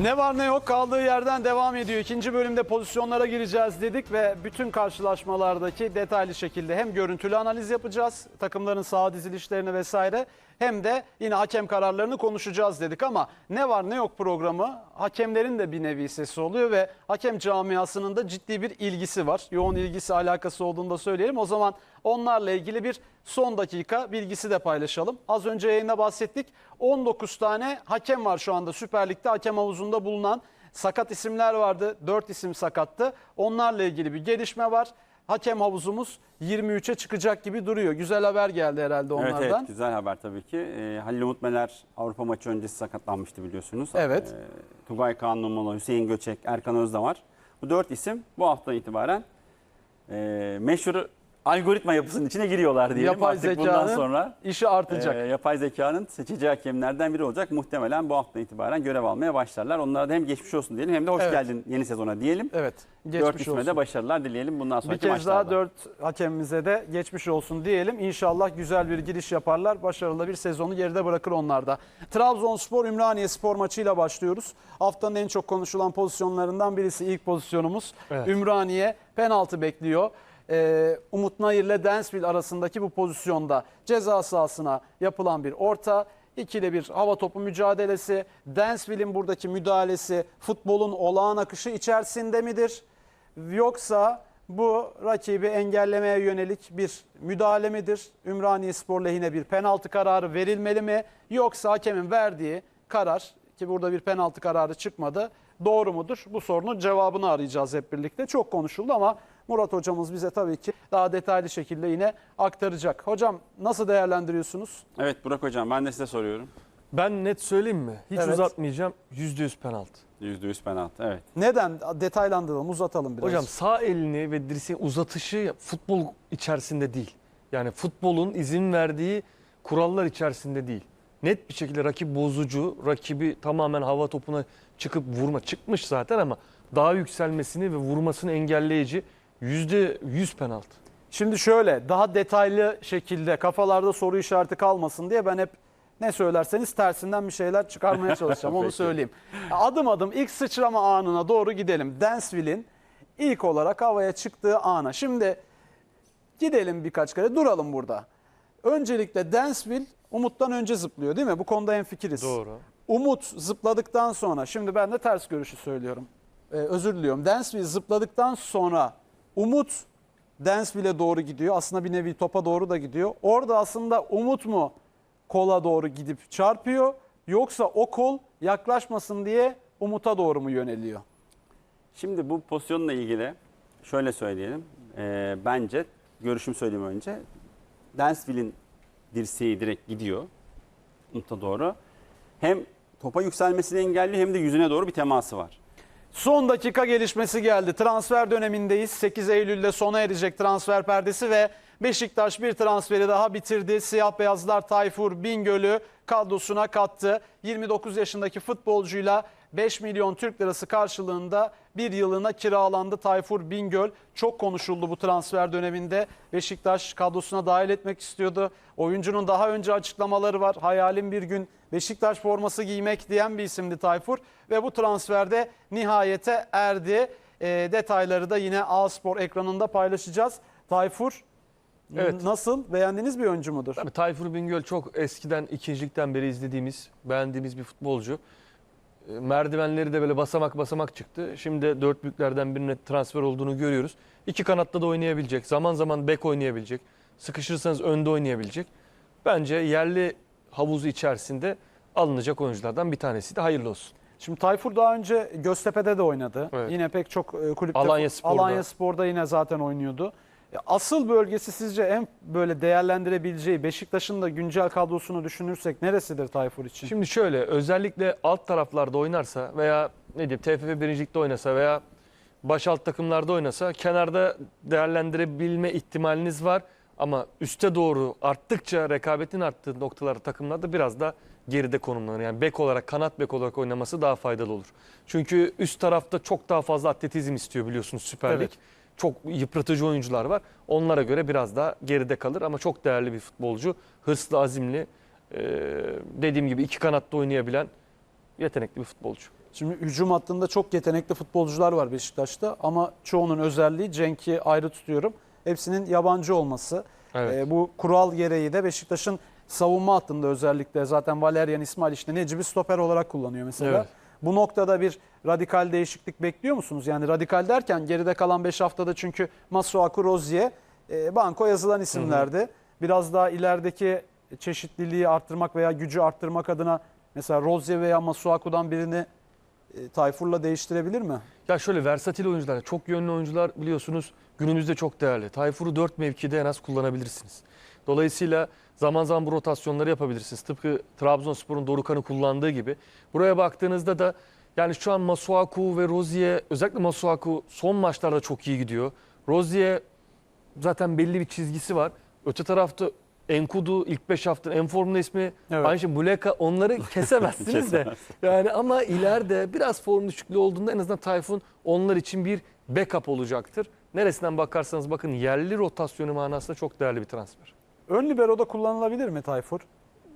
Ne var ne yok kaldığı yerden devam ediyor. İkinci bölümde pozisyonlara gireceğiz dedik ve bütün karşılaşmalardaki detaylı şekilde hem görüntülü analiz yapacağız. Takımların saha dizilişlerini vesaire hem de yine hakem kararlarını konuşacağız dedik ama ne var ne yok programı hakemlerin de bir nevi sesi oluyor ve hakem camiasının da ciddi bir ilgisi var. Yoğun ilgisi alakası olduğunu da söyleyelim. O zaman onlarla ilgili bir son dakika bilgisi de paylaşalım. Az önce yayında bahsettik. 19 tane hakem var şu anda Süper Lig'de hakem havuzunda bulunan. Sakat isimler vardı. 4 isim sakattı. Onlarla ilgili bir gelişme var. Hakem havuzumuz 23'e çıkacak gibi duruyor. Güzel haber geldi herhalde Evet, onlardan. evet güzel haber tabii ki. Ee, Halil Umut Meler Avrupa maçı öncesi sakatlanmıştı biliyorsunuz. Evet. Ee, Tugay Kaan Numalo, Hüseyin Göçek, Erkan Özda var. Bu dört isim bu haftadan itibaren e, meşhur algoritma yapısının içine giriyorlar diyelim. Yapay Artık bundan sonra işi artacak. e, yapay zekanın seçici hakemlerden biri olacak. Muhtemelen bu haftadan itibaren görev almaya başlarlar. Onlara da hem geçmiş olsun diyelim hem de hoş Evet. geldin yeni sezona diyelim. evet. Dört Geçmiş isme olsun. de başarılar dileyelim bundan Bir sonraki kez maçlarda. daha dört hakemimize de geçmiş olsun diyelim. İnşallah güzel bir giriş yaparlar. Başarılı bir sezonu geride bırakır onlar da. Trabzonspor Ümraniye spor maçıyla başlıyoruz. Haftanın en çok konuşulan pozisyonlarından birisi ilk pozisyonumuz. Evet. Ümraniye penaltı bekliyor. Ee, Umut Nayır ile Densville arasındaki bu pozisyonda ceza sahasına yapılan bir orta. İkili bir hava topu mücadelesi. Densville'in buradaki müdahalesi futbolun olağan akışı içerisinde midir? Yoksa bu rakibi engellemeye yönelik bir müdahale midir? Ümraniye Spor lehine bir penaltı kararı verilmeli mi? Yoksa hakemin verdiği karar ki burada bir penaltı kararı çıkmadı. Doğru mudur? Bu sorunun cevabını arayacağız hep birlikte. Çok konuşuldu ama Murat hocamız bize tabii ki daha detaylı şekilde yine aktaracak. Hocam nasıl değerlendiriyorsunuz? Evet Burak Hocam ben de size soruyorum. Ben net söyleyeyim mi? Hiç Evet. uzatmayacağım. %100 penaltı. %100 penaltı evet. Neden? Detaylandıralım, uzatalım biraz. Hocam sağ elini ve dirseğin uzatışı futbol içerisinde değil. Yani futbolun izin verdiği kurallar içerisinde değil. Net bir şekilde rakip bozucu, rakibi tamamen hava topuna çıkıp vurma çıkmış zaten ama daha yükselmesini ve vurmasını engelleyici %100 penaltı. Şimdi şöyle daha detaylı şekilde kafalarda soru işareti kalmasın diye ben hep ne söylerseniz tersinden bir şeyler çıkarmaya çalışacağım onu söyleyeyim. Adım adım ilk sıçrama anına doğru gidelim. Dansville'in ilk olarak havaya çıktığı ana. Şimdi gidelim birkaç kere duralım burada. Öncelikle Dansville Umut'tan önce zıplıyor değil mi? Bu konuda hemfikiriz. Doğru. Umut zıpladıktan sonra şimdi ben de ters görüşü söylüyorum. Ee, özür diliyorum. Dansville zıpladıktan sonra Umut Dansville'e doğru gidiyor. Aslında bir nevi topa doğru da gidiyor. Orada aslında Umut mu kola doğru gidip çarpıyor yoksa o kol yaklaşmasın diye Umut'a doğru mu yöneliyor? Şimdi bu pozisyonla ilgili şöyle söyleyelim. Ee, bence görüşüm söyleyeyim önce. Dansville'in dirseği direkt gidiyor Umut'a doğru. Hem topa yükselmesini engelliyor hem de yüzüne doğru bir teması var. Son dakika gelişmesi geldi. Transfer dönemindeyiz. 8 Eylül'de sona erecek transfer perdesi ve Beşiktaş bir transferi daha bitirdi. Siyah beyazlar Tayfur Bingöl'ü kadrosuna kattı. 29 yaşındaki futbolcuyla 5 milyon Türk lirası karşılığında bir yılına kiralandı Tayfur Bingöl. Çok konuşuldu bu transfer döneminde. Beşiktaş kadrosuna dahil etmek istiyordu. Oyuncunun daha önce açıklamaları var. Hayalim bir gün Beşiktaş forması giymek diyen bir isimdi Tayfur. Ve bu transferde nihayete erdi. E, detayları da yine A-Spor ekranında paylaşacağız. Tayfur Evet. nasıl? Beğendiğiniz bir oyuncu mudur? Tabii Tayfur Bingöl çok eskiden ikincilikten beri izlediğimiz, beğendiğimiz bir futbolcu. E, Merdivenleri de böyle basamak basamak çıktı. Şimdi dört büyüklerden birine transfer olduğunu görüyoruz. İki kanatta da oynayabilecek. Zaman zaman bek oynayabilecek. Sıkışırsanız önde oynayabilecek. Bence yerli havuzu içerisinde alınacak oyunculardan bir tanesi de hayırlı olsun. Şimdi Tayfur daha önce Göztepe'de de oynadı. Evet. Yine pek çok e, kulüpte Alanya Spor'da. Alanya Spor'da yine zaten oynuyordu. Asıl bölgesi sizce en böyle değerlendirebileceği Beşiktaş'ın da güncel kadrosunu düşünürsek neresidir Tayfur için? Şimdi şöyle özellikle alt taraflarda oynarsa veya ne diyeyim TFF birincilikte oynasa veya baş alt takımlarda oynasa kenarda değerlendirebilme ihtimaliniz var. Ama üste doğru arttıkça rekabetin arttığı noktalarda takımlarda biraz da geride konumlanır. Yani bek olarak kanat bek olarak oynaması daha faydalı olur. Çünkü üst tarafta çok daha fazla atletizm istiyor biliyorsunuz Süper Lig. Evet. Çok yıpratıcı oyuncular var. Onlara göre biraz daha geride kalır ama çok değerli bir futbolcu. Hırslı, azimli. Dediğim gibi iki kanatta oynayabilen yetenekli bir futbolcu. Şimdi hücum hattında çok yetenekli futbolcular var Beşiktaş'ta ama çoğunun özelliği Cenk'i ayrı tutuyorum. Hepsinin yabancı olması. Evet. Ee, bu kural gereği de Beşiktaş'ın savunma hattında özellikle zaten Valerian İsmail işte Necip'i stoper olarak kullanıyor mesela. Evet. Bu noktada bir radikal değişiklik bekliyor musunuz? Yani radikal derken geride kalan 5 haftada çünkü Masuaku, Rozier, e, banko yazılan isimlerdi. Biraz daha ilerideki çeşitliliği arttırmak veya gücü arttırmak adına mesela Rozier veya Masuaku'dan birini e, Tayfur'la değiştirebilir mi? Ya şöyle versatil oyuncular, çok yönlü oyuncular biliyorsunuz günümüzde çok değerli. Tayfur'u 4 mevkide en az kullanabilirsiniz. Dolayısıyla zaman zaman bu rotasyonları yapabilirsiniz. Tıpkı Trabzonspor'un Dorukan'ı kullandığı gibi. Buraya baktığınızda da yani şu an Masuaku ve Rozier özellikle Masuaku son maçlarda çok iyi gidiyor. Rozier zaten belli bir çizgisi var. Öte tarafta Enkudu ilk 5 haftanın en formda ismi. Evet. Aynı şey Muleka onları kesemezsiniz de. Yani ama ileride biraz form düşüklüğü olduğunda en azından Tayfun onlar için bir backup olacaktır. Neresinden bakarsanız bakın yerli rotasyonu manasında çok değerli bir transfer. Ön libero'da kullanılabilir mi Tayfur?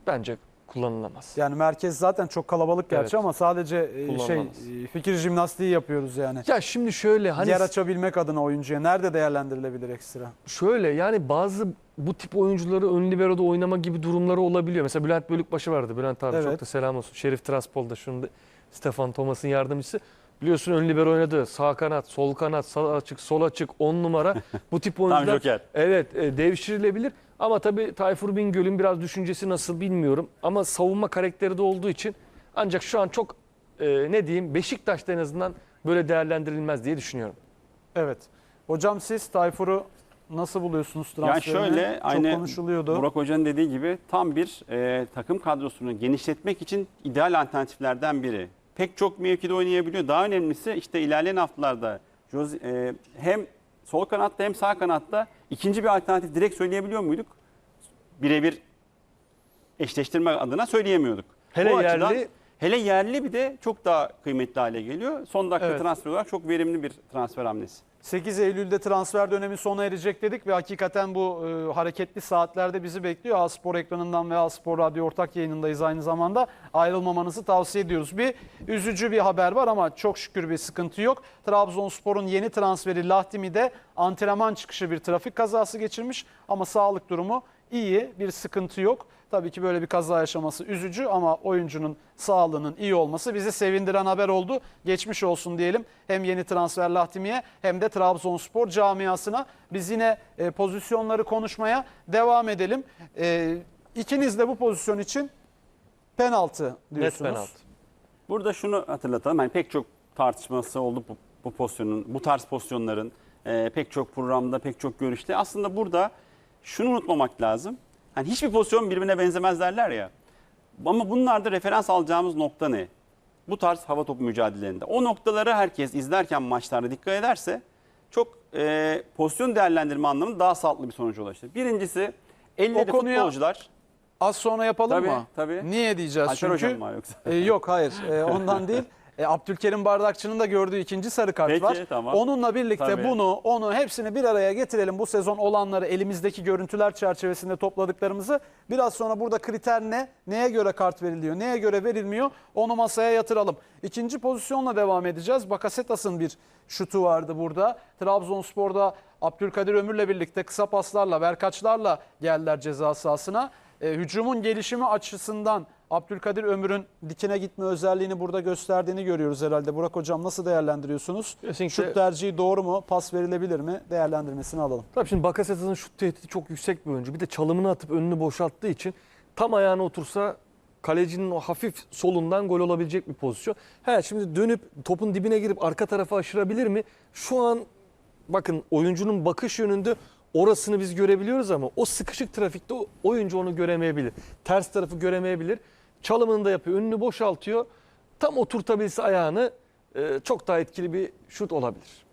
Bence kullanılamaz. Yani merkez zaten çok kalabalık gerçi Evet. ama sadece e, şey Kullanılamaz. e, fikir jimnastiği yapıyoruz yani. Ya şimdi şöyle hani Yer açabilmek adına oyuncuya nerede değerlendirilebilir ekstra? şöyle yani bazı bu tip oyuncuları ön libero'da oynama gibi durumları olabiliyor. Mesela Bülent Bölükbaşı vardı. Bülent abi Evet. çok da selam olsun. Şerif Traspol'da şunu da Stefan Thomas'ın yardımcısı. Biliyorsun ön libero oynadı. Sağ kanat, sol kanat, sağ açık, sol açık, 10 numara. Bu tip Tam oyuncular Joker. Evet e, devşirilebilir ama tabii Tayfur Bingöl'ün biraz düşüncesi nasıl bilmiyorum. Ama savunma karakteri de olduğu için ancak şu an çok e, ne diyeyim Beşiktaş'ta en azından böyle değerlendirilmez diye düşünüyorum. Evet. Hocam siz Tayfur'u nasıl buluyorsunuz Yani transferini? şöyle Çok aynı konuşuluyordu. Burak Hoca'nın dediği gibi tam bir e, takım kadrosunu genişletmek için ideal alternatiflerden biri. Pek çok mevkide oynayabiliyor. Daha önemlisi işte ilerleyen haftalarda Jose- e, hem sol kanatta hem sağ kanatta ikinci bir alternatif direkt söyleyebiliyor muyduk? Birebir eşleştirme adına söyleyemiyorduk. Hele açıdan- yerli- hele yerli bir de çok daha kıymetli hale geliyor. Son dakika Evet. transfer olarak çok verimli bir transfer hamlesi. 8 Eylül'de transfer dönemi sona erecek dedik ve hakikaten bu e, hareketli saatlerde bizi bekliyor. A-Spor ekranından ve A-Spor Radyo ortak yayınındayız aynı zamanda. Ayrılmamanızı tavsiye ediyoruz. Bir üzücü bir haber var ama çok şükür bir sıkıntı yok. Trabzonspor'un yeni transferi Lahtimi'de antrenman çıkışı bir trafik kazası geçirmiş ama sağlık durumu iyi, bir sıkıntı yok. Tabii ki böyle bir kaza yaşaması üzücü ama oyuncunun sağlığının iyi olması bizi sevindiren haber oldu. Geçmiş olsun diyelim hem yeni transfer Lahtimi'ye hem de Trabzonspor camiasına. Biz yine e, pozisyonları konuşmaya devam edelim. E, ikiniz de bu pozisyon için penaltı Net diyorsunuz. penaltı. Burada şunu hatırlatalım. Yani pek çok tartışması oldu bu, bu pozisyonun, bu tarz pozisyonların e, pek çok programda, pek çok görüşte. Aslında burada şunu unutmamak lazım. Hani hiçbir pozisyon birbirine benzemez derler ya. Ama bunlarda referans alacağımız nokta ne? Bu tarz hava topu mücadelelerinde. O noktaları herkes izlerken maçlarda dikkat ederse çok e, pozisyon değerlendirme anlamında daha sağlıklı bir sonuca ulaşır. Birincisi elleri konuya- futbolcular. Az sonra yapalım Tabii, mı? tabii. Niye diyeceğiz Alper çünkü? hocam var yoksa. E, yok hayır E, ondan değil. E, Abdülkerim Bardakçı'nın da gördüğü ikinci sarı kart Peki, var. tamam. Onunla birlikte Tabii. bunu, onu hepsini bir araya getirelim. Bu sezon olanları elimizdeki görüntüler çerçevesinde topladıklarımızı biraz sonra burada kriter ne? Neye göre kart veriliyor? Neye göre verilmiyor? Onu masaya yatıralım. İkinci pozisyonla devam edeceğiz. Bakasetas'ın bir şutu vardı burada. Trabzonspor'da Abdülkadir Ömür'le birlikte kısa paslarla, verkaçlarla geldiler ceza sahasına. E, hücumun gelişimi açısından Abdülkadir Ömür'ün dikine gitme özelliğini burada gösterdiğini görüyoruz herhalde. Burak Hocam nasıl değerlendiriyorsunuz? Kesinlikle. Şut tercihi doğru mu? Pas verilebilir mi? Değerlendirmesini alalım. Tabii şimdi Bakasetas'ın şut tehdidi çok yüksek bir oyuncu. Bir de çalımını atıp önünü boşalttığı için tam ayağına otursa kalecinin o hafif solundan gol olabilecek bir pozisyon. He şimdi dönüp topun dibine girip arka tarafa aşırabilir mi? Şu an bakın oyuncunun bakış yönünde orasını biz görebiliyoruz ama o sıkışık trafikte oyuncu onu göremeyebilir. Ters tarafı göremeyebilir. Çalımını da yapıyor, önünü boşaltıyor. Tam oturtabilse ayağını e, çok daha etkili bir şut olabilir.